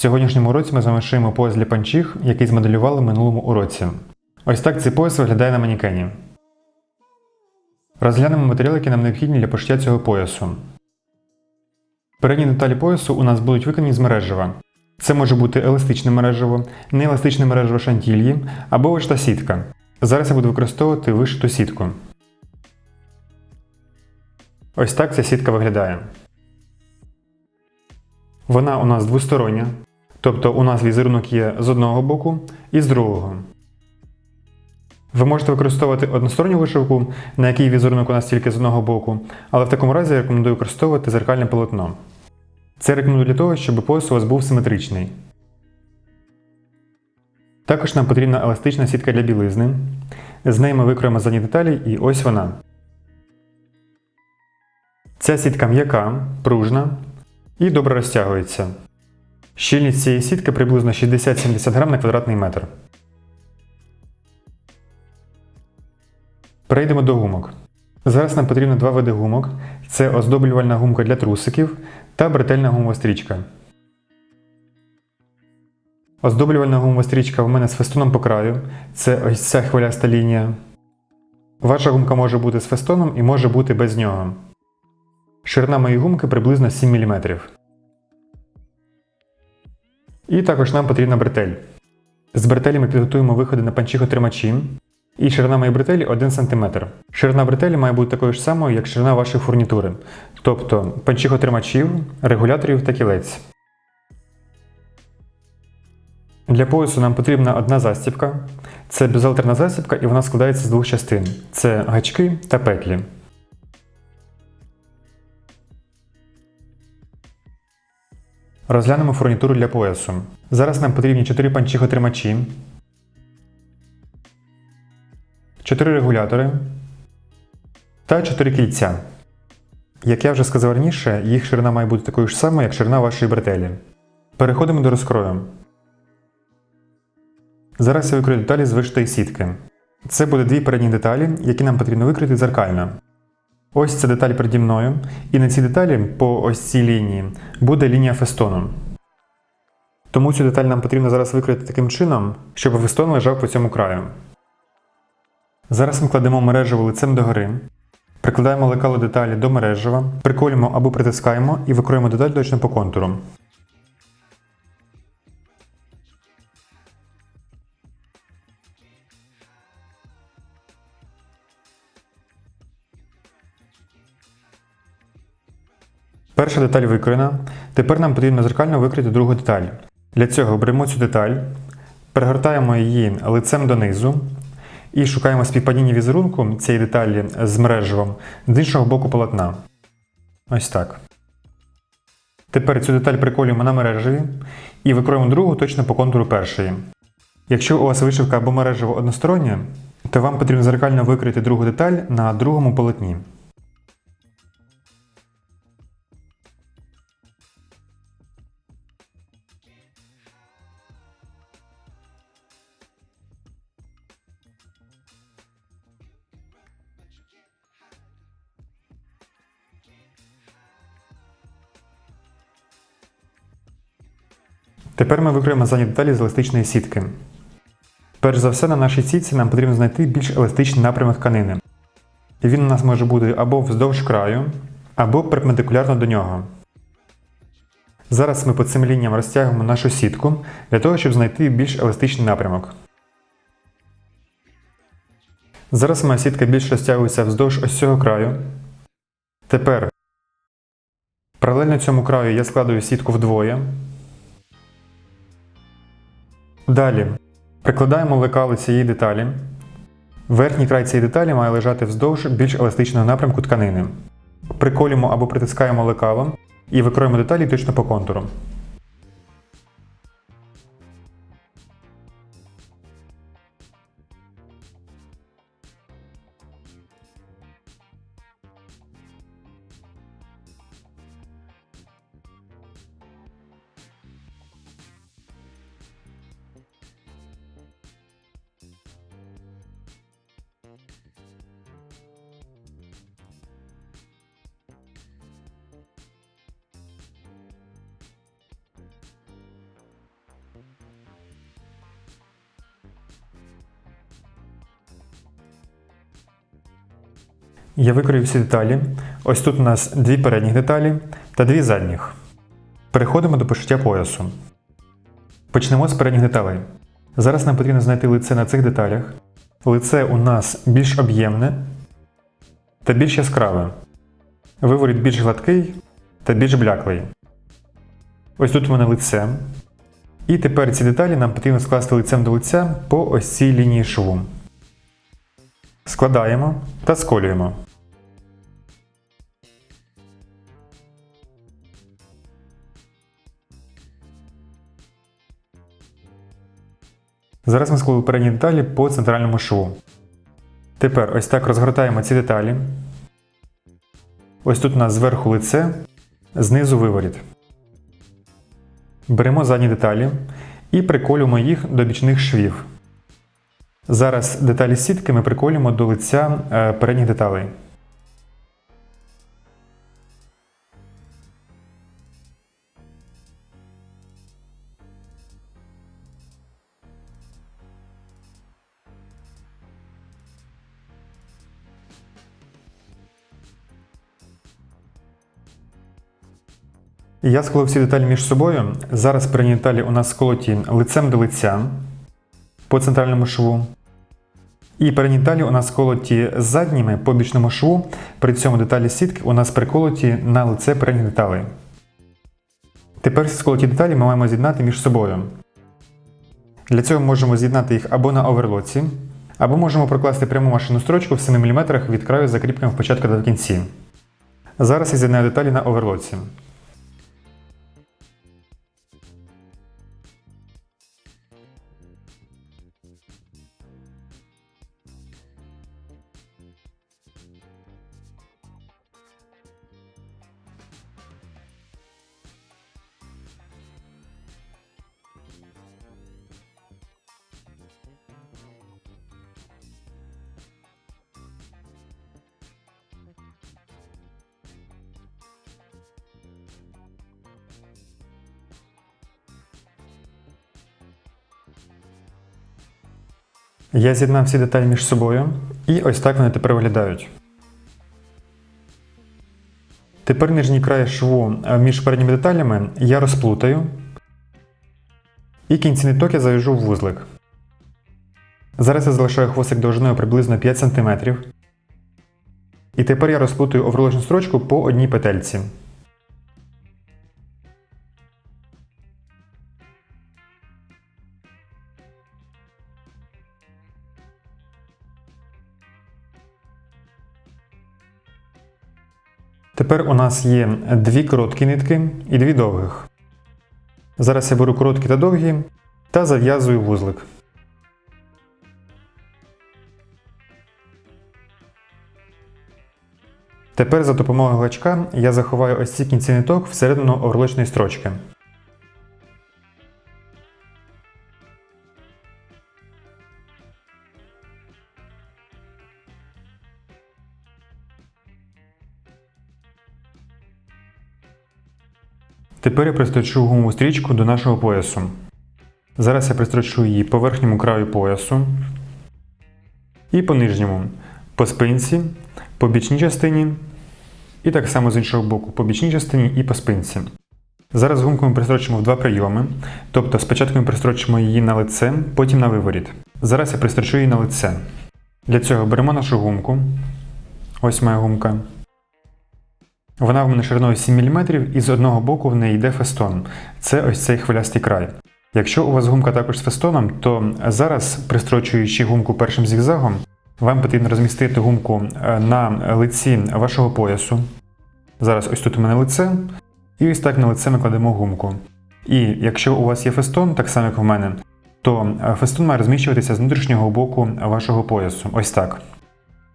сьогоднішньому уроці ми з пояс для панчіх, який змоделювали минулому уроці. Ось так цей пояс виглядає на манікені. Розглянемо матеріали, які нам необхідні для пошиття цього поясу. Передні деталі поясу у нас будуть виконані з мережева. Це може бути еластичне мережево, нееластичне мережево шантільї або вишита сітка. Зараз я буду використовувати вишиту сітку. Ось так ця сітка виглядає. Вона у нас двостороння, тобто у нас візерунок є з одного боку і з другого. Ви можете використовувати односторонню вишивку, на якій візерунок у нас тільки з одного боку, але в такому разі я рекомендую використовувати зеркальне полотно. Це рекомендую для того, щоб пояс у вас був симетричний. Також нам потрібна еластична сітка для білизни. З неї ми викроємо задні деталі, і ось вона. Ця сітка м'яка, пружна і добре розтягується. Щільність цієї сітки приблизно 60-70 грам на квадратний метр. Перейдемо до гумок. Зараз нам потрібно два види гумок: це оздоблювальна гумка для трусиків та бретельна гумова стрічка. Оздоблювальна гумова стрічка в мене з фестоном по краю. Це ось ця хвиляста лінія. Ваша гумка може бути з фестоном і може бути без нього. Ширина моєї гумки приблизно 7 мм. І також нам потрібна бретель. З бретелі ми підготуємо виходи на панчіхотримачі. І ширина моєї бретелі 1 см. Ширина бретелі має бути такою ж самою, як ширина вашої фурнітури, тобто панчіхотримачів, регуляторів та кілець. Для поясу нам потрібна одна застібка. Це безалтерна застібка і вона складається з двох частин: це гачки та петлі. Розглянемо фурнітуру для поясу. Зараз нам потрібні 4 панчіхотримачі, 4 регулятори та 4 кільця. Як я вже сказав раніше, їх ширина має бути такою ж самою, як ширина вашої бретелі. Переходимо до розкрою. Зараз я викрию деталі з вишитої сітки. Це буде дві передні деталі, які нам потрібно викрити дзеркально. Ось ця деталь переді мною, і на цій деталі по ось цій лінії буде лінія фестону. Тому цю деталь нам потрібно зараз викрити таким чином, щоб фестон лежав по цьому краю. Зараз ми кладемо мережево лицем догори, прикладаємо лекало деталі до мережева, приколюємо або притискаємо і викроємо деталь точно по контуру. Перша деталь викроєна. Тепер нам потрібно зеркально викрити другу деталь. Для цього беремо цю деталь, перегортаємо її лицем донизу і шукаємо співпадіння візерунку цієї деталі з мережевом з іншого боку полотна. Ось так. Тепер цю деталь приколюємо на мережеві і викроємо другу точно по контуру першої. Якщо у вас вишивка або мережево одностороння, то вам потрібно зеркально викрити другу деталь на другому полотні. Тепер ми викриємо задні деталі з еластичної сітки. Перш за все, на нашій сітці нам потрібно знайти більш еластичний напрямок тканини. І він у нас може бути або вздовж краю, або перпендикулярно до нього. Зараз ми по цим лініям розтягуємо нашу сітку для того, щоб знайти більш еластичний напрямок. Зараз моя сітка більш розтягується вздовж ось цього краю. Тепер паралельно цьому краю я складую сітку вдвоє. Далі прикладаємо лекали цієї деталі. Верхній край цієї деталі має лежати вздовж більш еластичного напрямку тканини. Приколюємо або притискаємо лекалом і викроємо деталі точно по контуру. Я викрою всі деталі. Ось тут у нас дві передніх деталі та дві задніх. Переходимо до пошиття поясу. Почнемо з передніх деталей. Зараз нам потрібно знайти лице на цих деталях. Лице у нас більш об'ємне та більш яскраве. Виворіт більш гладкий та більш бляклий. Ось тут у мене лице. І тепер ці деталі нам потрібно скласти лицем до лиця по ось цій лінії шву. Складаємо та сколюємо. Зараз ми склали передні деталі по центральному шву. Тепер ось так розгортаємо ці деталі. Ось тут у нас зверху лице, знизу виворіт. Беремо задні деталі і приколюємо їх до бічних швів. Зараз деталі сітки ми приколюємо до лиця е, передніх деталей. Я склав всі деталі між собою. Зараз передні деталі у нас сколоті лицем до лиця по центральному шву. І передні у нас сколоті задніми по бічному шву. При цьому деталі сітки у нас приколоті на лице передніх деталей. Тепер всі сколоті деталі ми маємо з'єднати між собою. Для цього можемо з'єднати їх або на оверлоці, або можемо прокласти пряму машину строчку в 7 мм від краю закріпками в початку в кінці. Зараз я з'єднаю деталі на оверлоці. Я з'єднав всі деталі між собою, і ось так вони тепер виглядають. Тепер нижній край шву е, між передніми деталями я розплутаю. І кінці ниток я зав'яжу в вузлик. Зараз я залишаю хвостик довжиною приблизно 5 см. І тепер я розплутаю оверлочну строчку по одній петельці. Тепер у нас є дві короткі нитки і дві довгих. Зараз я беру короткі та довгі та зав'язую вузлик. Тепер за допомогою гачка я заховаю ось ці кінці ниток всередину орличної строчки. Тепер я пристрочу гумову стрічку до нашого поясу. Зараз я пристрочу її по верхньому краю поясу і по нижньому, по спинці, по бічній частині, і так само з іншого боку, по бічній частині і по спинці. Зараз гумку ми пристрочимо в два прийоми. Тобто спочатку ми пристрочимо її на лице, потім на виворіт. Зараз я пристрочу її на лице. Для цього беремо нашу гумку. Ось моя гумка. Вона в мене шириною 7 мм і з одного боку в неї йде фестон. Це ось цей хвилястий край. Якщо у вас гумка також з фестоном, то зараз, пристрочуючи гумку першим зігзагом, вам потрібно розмістити гумку е, на лиці вашого поясу. Зараз ось тут у мене лице, і ось так на лице ми кладемо гумку. І якщо у вас є фестон, так само як в мене, то е, фестон має розміщуватися з внутрішнього боку вашого поясу. Ось так.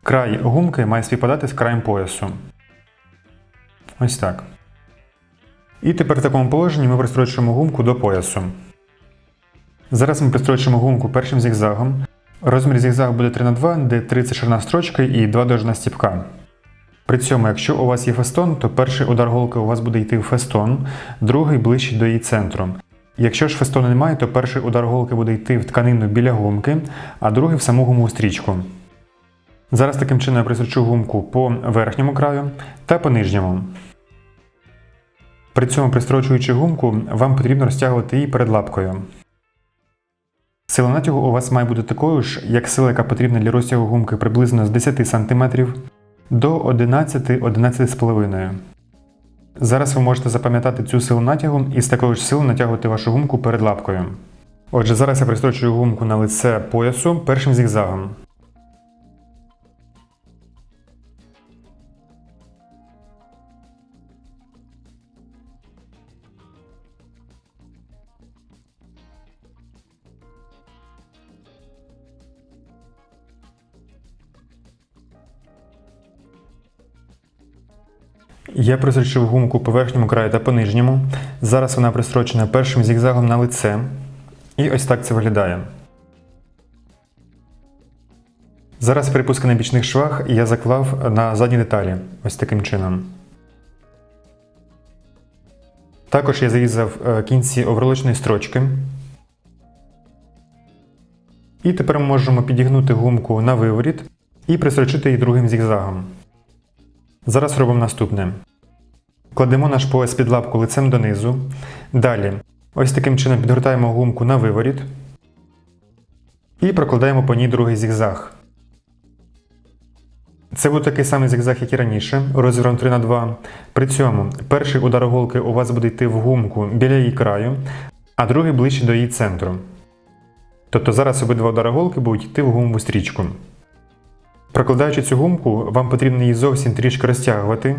Край гумки має співпадати з краєм поясу. Ось так. І тепер в такому положенні ми пристрочуємо гумку до поясу. Зараз ми пристрочимо гумку першим зігзагом. Розмір зігзагу буде 3х2, де 3 це ширина строчки і 2 довжина стіпка. При цьому, якщо у вас є фестон, то перший удар голки у вас буде йти в фестон, другий ближче до її центру. Якщо ж фестону немає, то перший удар голки буде йти в тканину біля гумки, а другий в саму гумову стрічку. Зараз таким чином я присочу гумку по верхньому краю та по нижньому. При цьому пристрочуючи гумку, вам потрібно розтягувати її перед лапкою. Сила натягу у вас має бути такою ж, як сила, яка потрібна для розтягу гумки приблизно з 10 см до 11-11,5 Зараз ви можете запам'ятати цю силу натягу і з такою ж силою натягувати вашу гумку перед лапкою. Отже, зараз я пристрочую гумку на лице поясу першим зігзагом. Я пристрочив гумку по верхньому краю та по нижньому. Зараз вона пристрочена першим зігзагом на лице. І ось так це виглядає. Зараз припуски на бічних швах я заклав на задні деталі. Ось таким чином. Також я зарізав е, кінці оверлочної строчки. І тепер ми можемо підігнути гумку на виворіт і пристрочити її другим зігзагом. Зараз робимо наступне. Кладемо наш пояс під лапку лицем донизу. Далі, ось таким чином підгортаємо гумку на виворіт і прокладаємо по ній другий зігзаг. Це буде такий самий зігзаг, як і раніше, розміром 3 на 2 При цьому перший удар голки у вас буде йти в гумку біля її краю, а другий ближче до її центру. Тобто зараз обидва удари голки будуть йти в гумову стрічку. Прокладаючи цю гумку, вам потрібно її зовсім трішки розтягувати.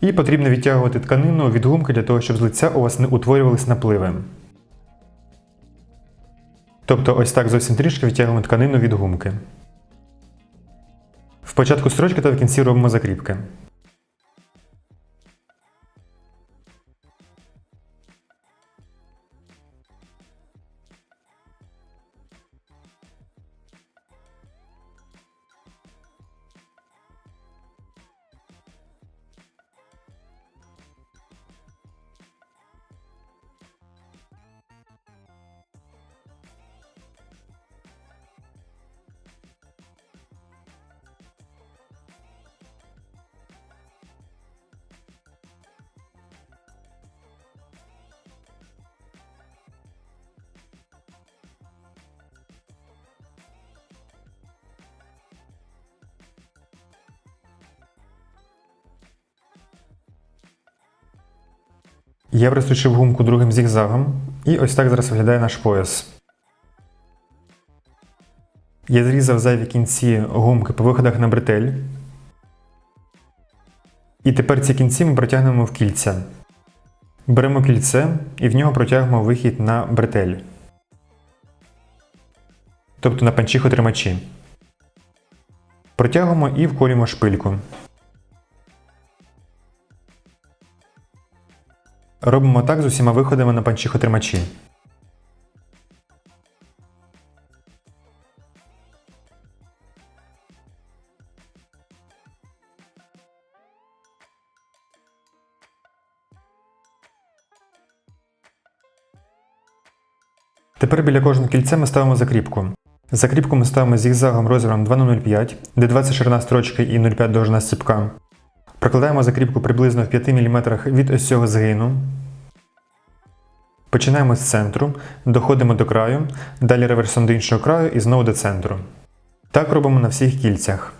І потрібно відтягувати тканину від гумки для того, щоб з лиця у вас не утворювались напливи. Тобто ось так зовсім трішки відтягуємо тканину від гумки. В початку строчки та в кінці робимо закріпки. Я пристрочив гумку другим зігзагом, і ось так зараз виглядає наш пояс. Я зрізав зайві кінці гумки по виходах на бретель. І тепер ці кінці ми протягнемо в кільця. Беремо кільце і в нього протягуємо вихід на бретель. Тобто на панчіху тримачі. Протягуємо і вколюємо шпильку. Робимо так з усіма виходами на панчіхотримачі. Тепер біля кожного кільця ми ставимо закріпку. Закріпку ми ставимо зігзагом розміром 2х05, де 20 ширина строчки і 0,5 довжина стіпка. Прокладаємо закріпку приблизно в 5 мм від ось цього згину. Починаємо з центру, доходимо до краю, далі реверсом до іншого краю і знову до центру. Так робимо на всіх кільцях.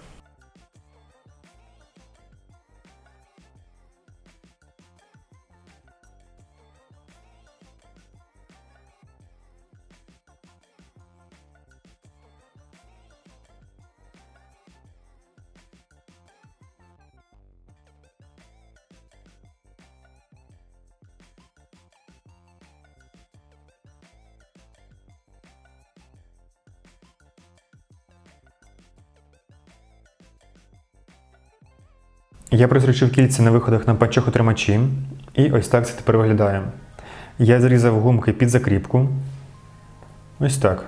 Я присручив кільця на виходах на панчохотримачі, і ось так це тепер виглядає. Я зрізав гумки під закріпку. Ось так.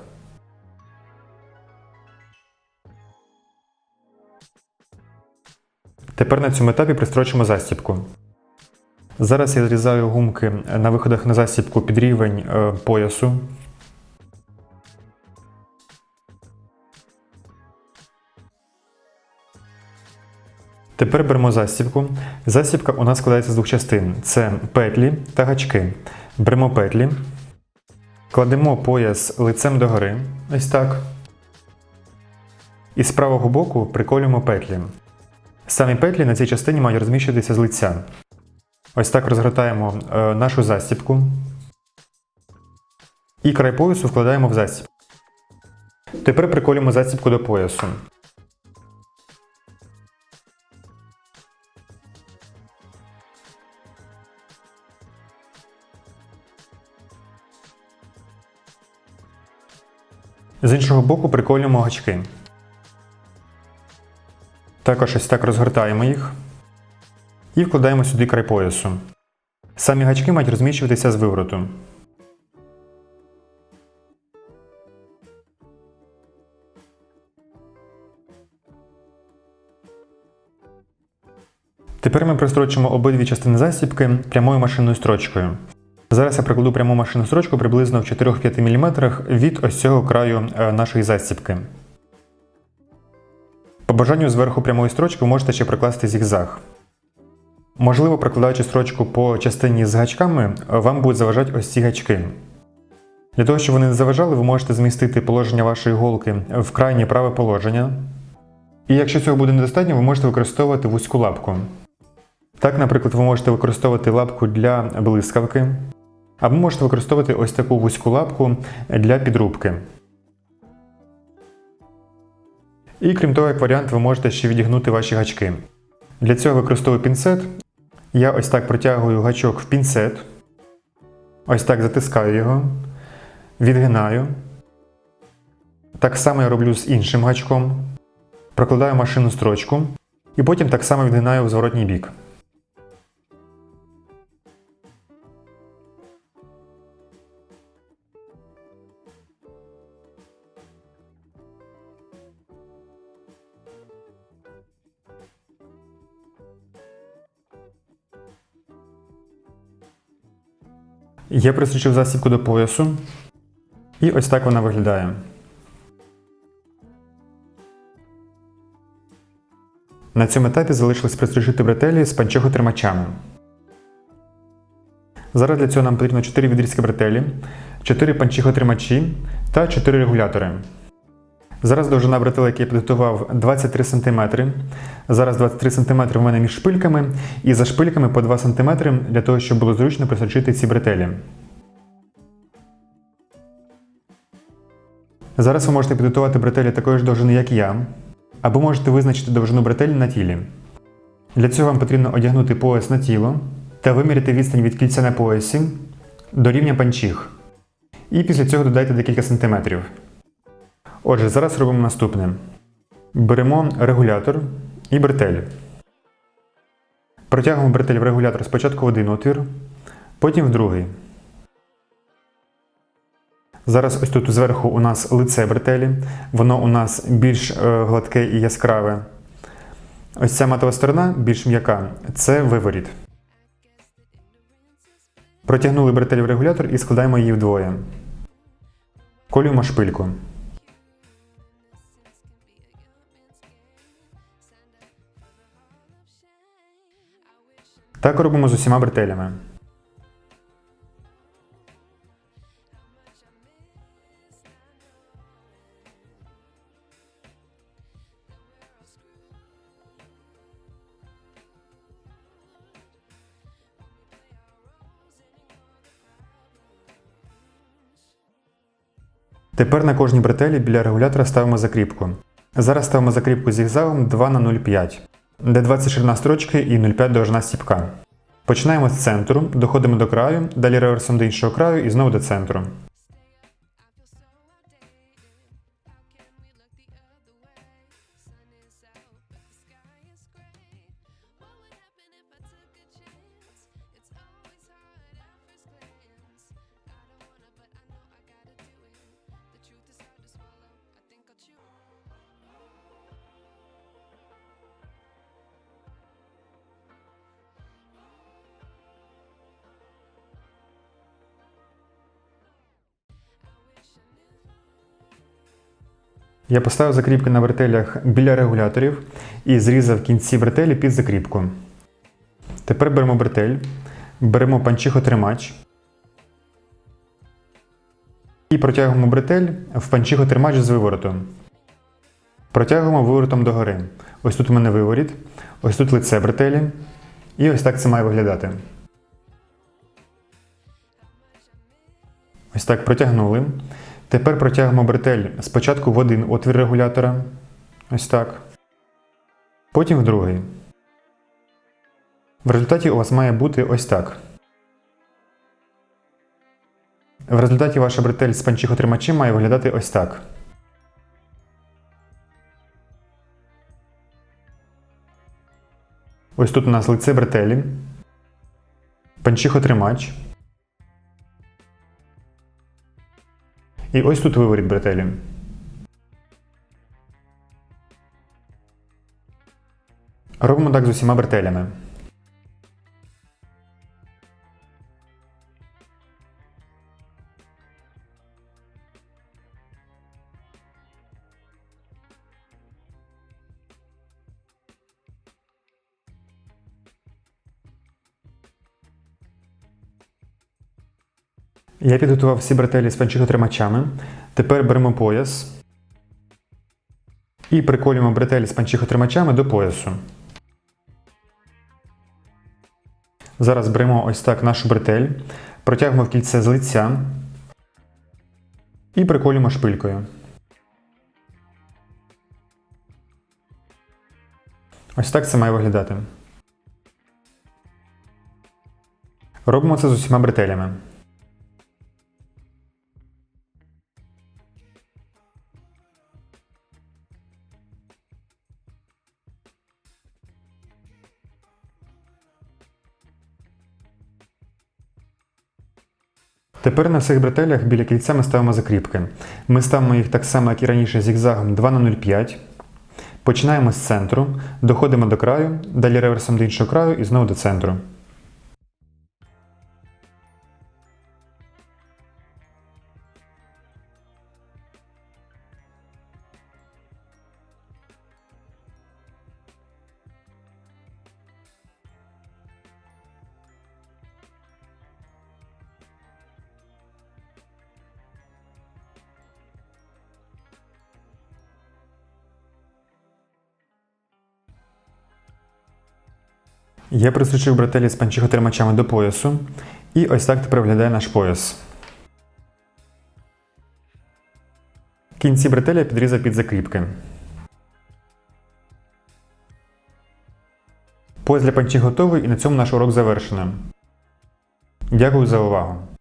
Тепер на цьому етапі пристрочимо застібку. Зараз я зрізаю гумки на виходах на застібку під рівень е, поясу. Тепер беремо застібку. Застібка у нас складається з двох частин: це петлі та гачки. Беремо петлі, кладемо пояс лицем догори, ось так. І з правого боку приколюємо петлі. Самі петлі на цій частині мають розміщуватися з лиця. Ось так розгортаємо е, нашу застібку. І край поясу вкладаємо в застібку. Тепер приколюємо застібку до поясу. З іншого боку приколюємо гачки. Також ось так розгортаємо їх і вкладаємо сюди край поясу. Самі гачки мають розміщуватися з вивороту. Тепер ми прострочимо обидві частини засібки прямою машинною строчкою. Зараз я прикладу пряму машинну строчку приблизно в 4-5 мм від ось цього краю е, нашої засібки. По бажанню зверху прямої строчки ви можете ще прикласти зігзаг. Можливо, прикладаючи строчку по частині з гачками, вам будуть заважати ось ці гачки. Для того, щоб вони не заважали, ви можете змістити положення вашої голки в крайнє праве положення. І якщо цього буде недостатньо, ви можете використовувати вузьку лапку. Так, наприклад, ви можете використовувати лапку для блискавки, або можете використовувати ось таку вузьку лапку для підрубки. І крім того, як варіант, ви можете ще відігнути ваші гачки. Для цього використовую пінцет. Я ось так протягую гачок в пінцет. Ось так затискаю його, відгинаю. Так само я роблю з іншим гачком. Прокладаю машинну строчку і потім так само відгинаю в зворотній бік. Я присучив засібку до поясу. І ось так вона виглядає. На цьому етапі залишилось пристрижити бретелі з панчохотримачами. Зараз для цього нам потрібно 4 відрізки бретелі, 4 панчихотримачі та 4 регулятори. Зараз довжина бретелі, який я підготував, 23 см. Зараз 23 см в мене між шпильками, і за шпильками по 2 см для того, щоб було зручно присочити ці бретелі. Зараз ви можете підготувати бретелі такої ж довжини, як я, або можете визначити довжину бретелі на тілі. Для цього вам потрібно одягнути пояс на тіло та виміряти відстань від кільця на поясі до рівня панчіх. І після цього додайте декілька сантиметрів. Отже, зараз робимо наступне: беремо регулятор і бретель. Протягуємо бретель в регулятор спочатку в один отвір, потім в другий. Зараз ось тут зверху у нас лице бретелі, воно у нас більш е, гладке і яскраве. Ось ця матова сторона більш м'яка це виворіт. Протягнули бретель в регулятор і складаємо її вдвоє. Колюємо шпильку. Так робимо з усіма бретелями. Тепер на кожній бретелі біля регулятора ставимо закріпку. Зараз ставимо закріпку зігзагом 2 на 0,5, де 20 ширина строчки і 0,5 довжина стіпка. Починаємо з центру, доходимо до краю, далі реверсом до іншого краю і знову до центру. Я поставив закріпки на бретелях біля регуляторів і зрізав кінці бретелі під закріпку. Тепер беремо бретель, беремо панчихотримач і протягуємо бретель в панчихотримач з виворотом. Протягуємо виворотом догори. Ось тут у мене виворіт, ось тут лице бретелі. І ось так це має виглядати. Ось так протягнули. Тепер протягуємо бретель спочатку в один отвір регулятора. Ось так. Потім в другий. В результаті у вас має бути ось так. В результаті ваша бретель з панчихотримачем має виглядати ось так. Ось тут у нас лице бретелі, панчихотримач. І ось тут виворіт бретелі. Робимо так з усіма бретелями. Я підготував всі бретелі з панчихотримачами. Тепер беремо пояс і приколюємо бретелі з панчихотримачами до поясу. Зараз беремо ось так нашу бретель, протягуємо в кільце з лиця і приколюємо шпилькою. Ось так це має виглядати. Робимо це з усіма бретелями. Тепер на всіх бретелях біля кільця ми ставимо закріпки. Ми ставимо їх так само, як і раніше, зігзагом 2 на 0,5. Починаємо з центру, доходимо до краю, далі реверсом до іншого краю і знову до центру. Я присучив бретелі з панчихотримачами до поясу. І ось так тепер виглядає наш пояс. Кінці бретеля я підрізав під закріпки. Пояс для панчі готовий і на цьому наш урок завершено. Дякую за увагу!